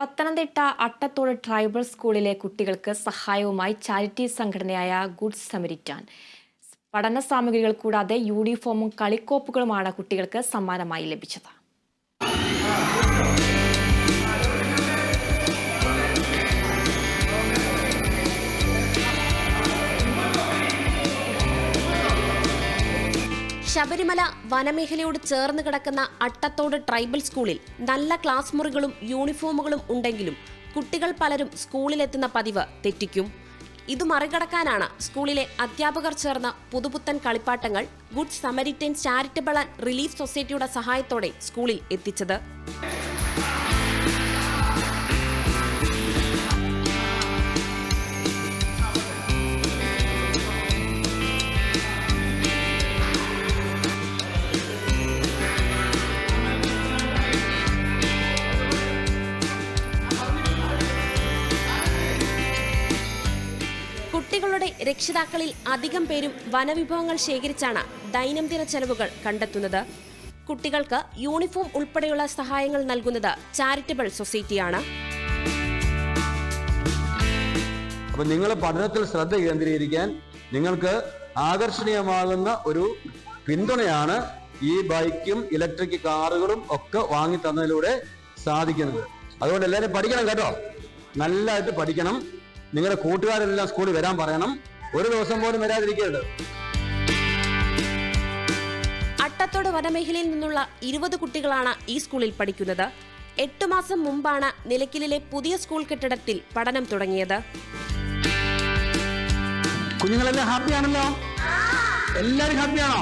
Pathanamthitta Attathodu tribal സ്കൂളിലെ കുട്ടികൾക്ക് സഹായവുമായി ചാരിറ്റി സംഘടനയായ ഗുഡ് സമരിറ്റാൻ പഠന സാമഗ്രികൾ കൂടാതെ യൂണിഫോമും കളിക്കോപ്പുകളുമാണ് കുട്ടികൾക്ക് സമ്മാനമായി ലഭിച്ചത്. ശബരിമല വനമേഖലയോട് ചേർന്ന് കിടക്കുന്ന അട്ടത്തോട് ട്രൈബൽ സ്കൂളിൽ നല്ല ക്ലാസ് മുറികളും യൂണിഫോമുകളും ഉണ്ടെങ്കിലും കുട്ടികൾ പലരും സ്കൂളിലെത്തുന്ന പതിവ് തെറ്റിക്കും. ഇത് മറികടക്കാനാണ് സ്കൂളിലെ അധ്യാപകർ ചേർന്ന പുതുപുത്തൻ കളിപ്പാട്ടങ്ങൾ good Samaritan charitable and relief സൊസൈറ്റിയുടെ സഹായത്തോടെ സ്കൂളിൽ എത്തിച്ചത്. കുട്ടികളുടെ രക്ഷിതാക്കളിൽ അധികം പേരും വനവിഭവങ്ങൾ ശേഖരിച്ചാണ് ദൈനംദിന ചെലവുകൾ കണ്ടെത്തുന്നത്. കുട്ടികൾക്ക് യൂണിഫോം ഉൾപ്പെടെയുള്ള സഹായങ്ങൾ നൽകുന്നത് ചാരിറ്റബിൾ സൊസൈറ്റിയാണ്. അപ്പൊ നിങ്ങൾ പഠനത്തിൽ ശ്രദ്ധ കേന്ദ്രീകരിക്കാൻ നിങ്ങൾക്ക് ആകർഷണീയമാകുന്ന ഒരു പിന്തുണയാണ് ഈ ബൈക്കും ഇലക്ട്രിക് കാറുകളും ഒക്കെ വാങ്ങി തന്നതിലൂടെ സാധിക്കുന്നത്. അതുകൊണ്ട് എല്ലാവരും പഠിക്കണം കേട്ടോ. നല്ലതായിട്ട് പഠിക്കണം. നിങ്ങളുടെ കൂട്ടുകാരെല്ലാം സ്കൂളിൽ വരാൻ പറയണം. ഒരു ദിവസം പോലും വരാതിരിക്കരുത്. അട്ടത്തോട് വനമേഖലയിൽ നിന്നുള്ള ഇരുപത് കുട്ടികളാണ് ഈ സ്കൂളിൽ പഠിക്കുന്നത്. എട്ടു മാസം മുമ്പാണ് നിലയ്ക്കലിലെ പുതിയ സ്കൂൾ കെട്ടിടത്തിൽ പഠനം തുടങ്ങിയത്. കുഞ്ഞുങ്ങളെല്ലാം ഹാപ്പിയാണല്ലോ എല്ലാവരും ഹാപ്പിയാണോ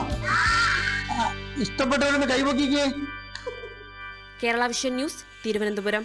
ഇഷ്ടപ്പെട്ടവരൊന്ന് കൈപൊക്കിക്കേ കേരള വിഷൻ ന്യൂസ് തിരുവനന്തപുരം.